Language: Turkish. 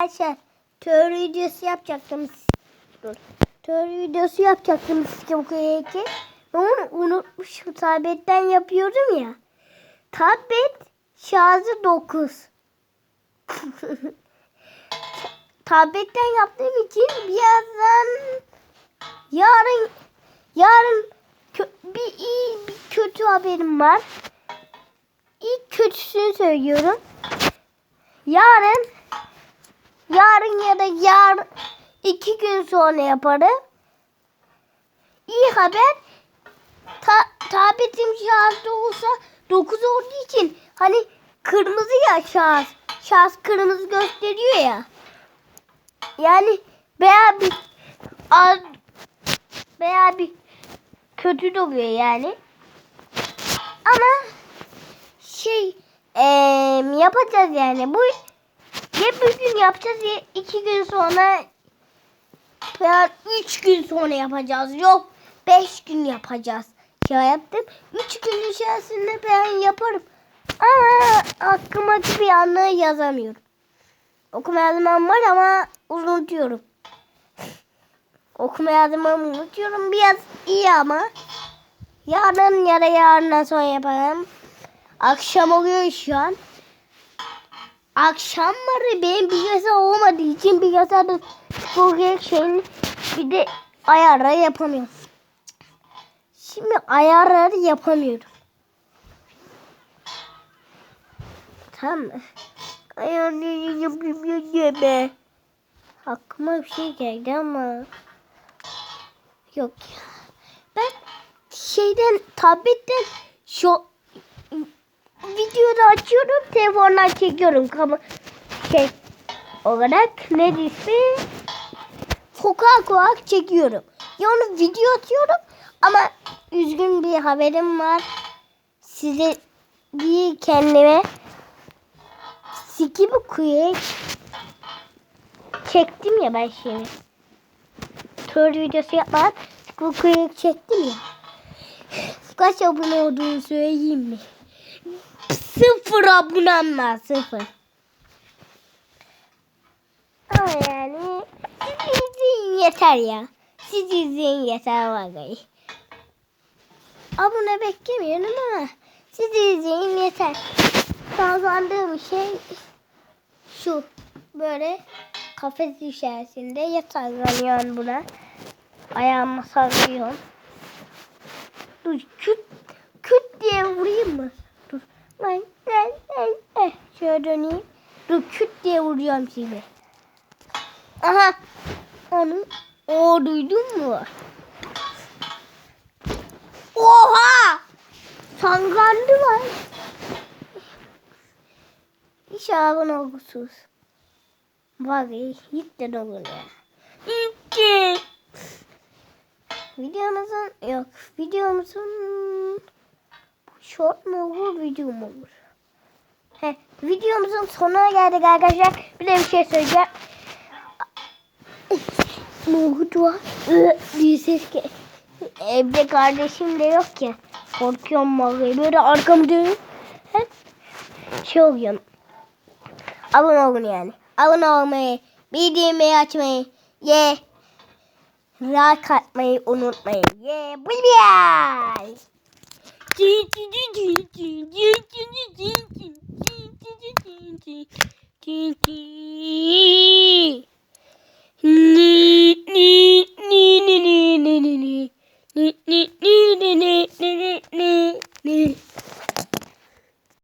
Arkadaşlar teori videosu yapacaktım. Dur. Teori videosu yapacaktım size bu ki. Onu unutmuşum. Tabletten yapıyordum ya. Tablet şarjı 9. Tabletten yaptığım için birazdan yarın yarın kö- bir iyi bir kötü haberim var. İlk kötüsünü söylüyorum. Yarın yarın ya da yar iki gün sonra yaparım. İyi haber ta, tabletim şarjda olsa 9 olduğu için hani kırmızı ya şarj. Şarj kırmızı gösteriyor ya. Yani veya bir az veya bir kötü de oluyor yani. Ama şey eee, yapacağız yani. Bu ya bir gün yapacağız ya iki gün sonra veya üç gün sonra yapacağız. Yok beş gün yapacağız. Ya yaptım. Üç gün içerisinde ben yaparım. Ama hakkımdaki bir anlığı yazamıyorum. Okuma yazmam var ama unutuyorum. Okuma yazmamı unutuyorum. Biraz iyi ama. Yarın ya da yarından sonra yaparım. Akşam oluyor şu an. Akşamları benim bilgisayar olmadığı için bilgisayarda bu şeyin bir de ayarları yapamıyorum. Şimdi ayarları yapamıyorum. Tamam mı? Ayarları yapamıyorum be. Aklıma bir şey geldi ama. Yok ya. Ben şeyden tabletten şu videoda açıyorum telefondan çekiyorum kama şey olarak ne ismi sokak olarak çekiyorum. Ya onu video atıyorum ama üzgün bir haberim var. Size bir kendime Skibidi Kuyu'ya çektim ya ben şimdi. Tur videosu yapmadan Skibidi Kuyu'ya çektim ya. Kaç abone olduğunu söyleyeyim mi? Sıfır abonem var sıfır. Ama yani siz izleyin yeter ya. Siz izleyin yeter vallahi. Abone beklemiyorum ama siz izleyin yeter. Kazandığım şey şu. Böyle kafes içerisinde yataklanıyorum buna. Ayağımı sallıyorum. Dur küt küt diye vurayım mı? Şöyle döneyim. Dur küt diye vuruyorum şimdi. Aha. Onu. O duydun mu? Oha! Sangandı var. İnşallah olgusuz. Bak hiç de olur ya. İki. Videomuzun yok. Videomuzun short mu olur, video mu olur? He, videomuzun sonuna geldik arkadaşlar. Bir de bir şey söyleyeceğim. Nohut var. Iı, diye ses ki. Evde kardeşim de yok ki. Korkuyorum vallahi. Böyle arkamı dönüp şey oluyorum. Abone olun yani. Abone olmayı, bildirimleri açmayı, ye. Like atmayı unutmayın. Ye. Bye bye.